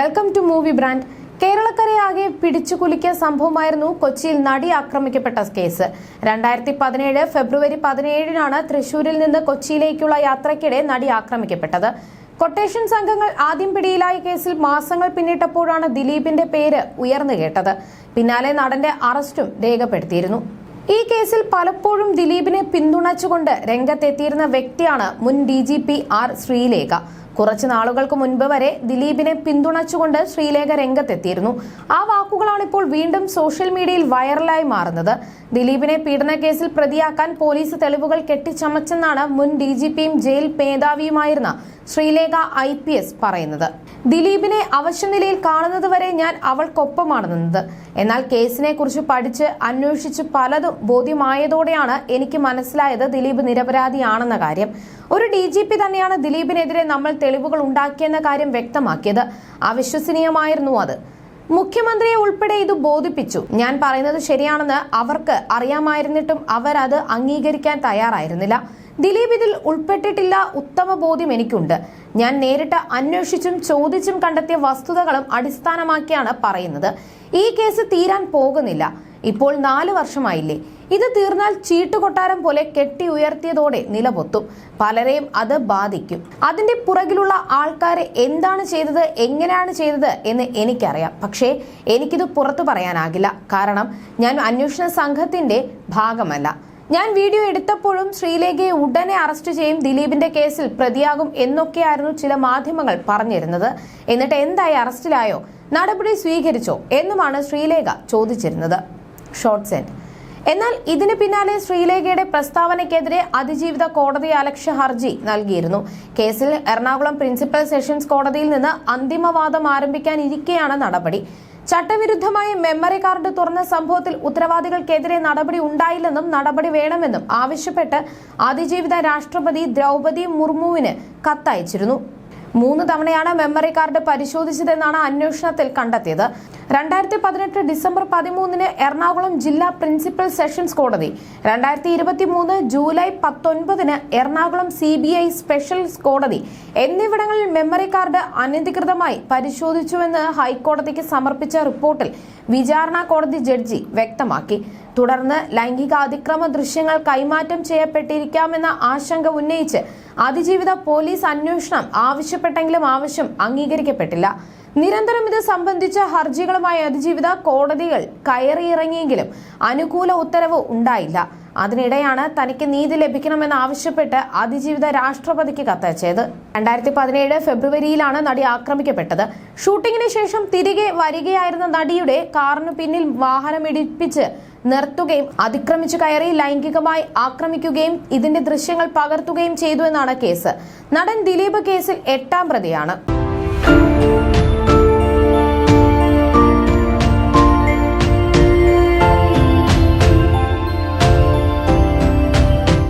Welcome to movie brand കേരളക്കരയാകെ പിടിച്ചുകുലുക്കിയ സംഭവമായിരുന്നു കൊച്ചിയിൽ നടി ആക്രമിക്കപ്പെട്ട കേസ്. രണ്ടായിരത്തി പതിനേഴ് ഫെബ്രുവരി പതിനേഴിനാണ് തൃശൂരിൽ നിന്ന് കൊച്ചിയിലേക്കുള്ള യാത്രയ്ക്കിടെ നടി ആക്രമിക്കപ്പെട്ടത്. കൊട്ടേഷൻ സംഘങ്ങൾ ആദ്യം പിടിയിലായ കേസിൽ മാസങ്ങൾ പിന്നിട്ടപ്പോഴാണ് ദിലീപിന്റെ പേര് ഉയർന്നു കേട്ടത്. പിന്നാലെ നടന്റെ അറസ്റ്റും രേഖപ്പെടുത്തിയിരുന്നു. ഈ കേസിൽ പലപ്പോഴും ദിലീപിനെ പിന്തുണച്ചുകൊണ്ട് രംഗത്തെത്തിയിരുന്ന വ്യക്തിയാണ് മുൻ D G P R Sreelekha. കുറച്ചു നാളുകൾക്ക് മുൻപ് വരെ ദിലീപിനെ പിന്തുണച്ചുകൊണ്ട് ശ്രീലേഖ രംഗത്തെത്തിയിരുന്നു. ആ വാക്കുകളാണ് ഇപ്പോൾ വീണ്ടും സോഷ്യൽ മീഡിയയിൽ വൈറലായി മാറുന്നത്. ദിലീപിനെ പീഡന കേസിൽ പ്രതിയാക്കാൻ പോലീസ് തെളിവുകൾ കെട്ടിച്ചമച്ചെന്നാണ് മുൻ ഡി ജയിൽ മേധാവിയുമായിരുന്ന ശ്രീലേഖ ഐ പി എസ് പറയുന്നത്. ദിലീപിനെ അവശനിലയിൽ കാണുന്നത് വരെ ഞാൻ അവൾക്കൊപ്പമാണ് നിന്നത് എന്നാൽ കേസിനെ കുറിച്ച് പഠിച്ച് അന്വേഷിച്ച് പലതും ബോധ്യമായതോടെയാണ് എനിക്ക് മനസ്സിലായത് ദിലീപ് നിരപരാധിയാണെന്ന കാര്യം. ഒരു ഡി തന്നെയാണ് ദിലീപിനെതിരെ നമ്മൾ തെളിവുകൾ ഉണ്ടാക്കിയെന്ന കാര്യം വ്യക്തമാക്കിയത്. അവിശ്വസനീയമായിരുന്നു അത്. മുഖ്യമന്ത്രിയെ ഉൾപ്പെടെ ഇത് ബോധിപ്പിച്ചു. ഞാൻ പറയുന്നത് ശരിയാണെന്ന് അവർക്ക് അറിയാമായിരുന്നിട്ടും അവർ അത് അംഗീകരിക്കാൻ തയ്യാറായിരുന്നില്ല. ദിലീപ് ഇതിൽ ഉൾപ്പെട്ടിട്ടില്ല ഉത്തമ ബോധ്യം എനിക്കുണ്ട്. ഞാൻ നേരിട്ട് അന്വേഷിച്ചും ചോദിച്ചും കണ്ടെത്തിയ വസ്തുതകളും അടിസ്ഥാനമാക്കിയാണ് പറയുന്നത്. ഈ കേസ് തീരാൻ പോകുന്നില്ല. ഇപ്പോൾ നാല് വർഷമായില്ലേ. ഇത് തീർന്നാൽ ചീട്ടുകൊട്ടാരം പോലെ കെട്ടി ഉയർത്തിയതോടെ നിലപൊത്തും. പലരെയും അത് ബാധിക്കും. അതിന്റെ പുറകിലുള്ള ആൾക്കാരെ എന്താണ് ചെയ്തത് എങ്ങനെയാണ് ചെയ്തത് എന്ന് എനിക്കറിയാം. പക്ഷേ എനിക്കിത് പുറത്തു പറയാനാകില്ല. കാരണം ഞാൻ അന്വേഷണ സംഘത്തിന്റെ ഭാഗമല്ല. ഞാൻ വീഡിയോ എടുത്തപ്പോഴും ശ്രീലേഖയെ ഉടനെ അറസ്റ്റ് ചെയ്യും ദിലീപിന്റെ കേസിൽ പ്രതിയാകും എന്നൊക്കെയായിരുന്നു ചില മാധ്യമങ്ങൾ പറഞ്ഞിരുന്നത്. എന്നിട്ട് എന്തായി അറസ്റ്റിലായോ നടപടി സ്വീകരിച്ചോ എന്നുമാണ് ശ്രീലേഖ ചോദിച്ചിരുന്നത്. Short set. എന്നാൽ ഇതിന് പിന്നാലെ ശ്രീലേഖയുടെ പ്രസ്താവനയ്ക്കെതിരെ അതിജീവിത കോടതി അലക്ഷ്യ ഹർജി നൽകിയിരുന്നു. കേസിൽ എറണാകുളം പ്രിൻസിപ്പൽ സെഷൻസ് കോടതിയിൽ നിന്ന് അന്തിമവാദം ആരംഭിക്കാനിരിക്കെയാണ് നടപടി. ചട്ടവിരുദ്ധമായി മെമ്മറി കാർഡ് തുറന്ന സംഭവത്തിൽ ഉത്തരവാദികൾക്കെതിരെ നടപടി ഉണ്ടായില്ലെന്നും നടപടി വേണമെന്നും ആവശ്യപ്പെട്ട് അതിജീവിത രാഷ്ട്രപതി ദ്രൗപതി മുർമുവിന് കത്തയച്ചിരുന്നു. മൂന്ന് തവണയാണ് മെമ്മറി കാർഡ് പരിശോധിച്ചതെന്നാണ് അന്വേഷണത്തിൽ കണ്ടെത്തിയത്. രണ്ടായിരത്തി പതിനെട്ട് ഡിസംബർ പതിമൂന്നിന് എറണാകുളം ജില്ലാ പ്രിൻസിപ്പൽ സെഷൻസ് കോടതി. രണ്ടായിരത്തി ഇരുപത്തി മൂന്ന് ജൂലൈ പത്തൊൻപതിന് Ernakulam C B I special കോടതി എന്നിവിടങ്ങളിൽ മെമ്മറി കാർഡ് അനധികൃതമായി പരിശോധിച്ചുവെന്ന് ഹൈക്കോടതിക്ക് സമർപ്പിച്ച റിപ്പോർട്ടിൽ വിചാരണ കോടതി ജഡ്ജി വ്യക്തമാക്കി. തുടർന്ന് ലൈംഗിക അതിക്രമ ദൃശ്യങ്ങൾ കൈമാറ്റം ചെയ്യപ്പെട്ടിരിക്കാമെന്ന ആശങ്ക ഉന്നയിച്ച് അതിജീവിത പോലീസ് അന്വേഷണം ആവശ്യപ്പെട്ടെങ്കിലും ആവശ്യം അംഗീകരിക്കപ്പെട്ടില്ല. നിരന്തരം ഇത് സംബന്ധിച്ച ഹർജികളുമായി അതിജീവിത കോടതികൾ കയറിയിറങ്ങിയെങ്കിലും അനുകൂല ഉത്തരവ് ഉണ്ടായില്ല. അതിനിടെയാണ് തനിക്ക് നീതി ലഭിക്കണമെന്ന് ആവശ്യപ്പെട്ട് അതിജീവിത രാഷ്ട്രപതിക്ക് കത്തയച്ചത്. രണ്ടായിരത്തി പതിനേഴ് ഫെബ്രുവരിയിലാണ് നടി ആക്രമിക്കപ്പെട്ടത്. ഷൂട്ടിങ്ങിന് ശേഷം തിരികെ വരികയായിരുന്ന നടിയുടെ കാറിന് പിന്നിൽ വാഹനമിടിപ്പിച്ച് നിർത്തുകയും അതിക്രമിച്ചു കയറി ലൈംഗികമായി ആക്രമിക്കുകയും ഇതിന്റെ ദൃശ്യങ്ങൾ പകർത്തുകയും ചെയ്തു എന്നാണ് കേസ്. നടൻ ദിലീപ് കേസിൽ എട്ടാം പ്രതിയാണ്.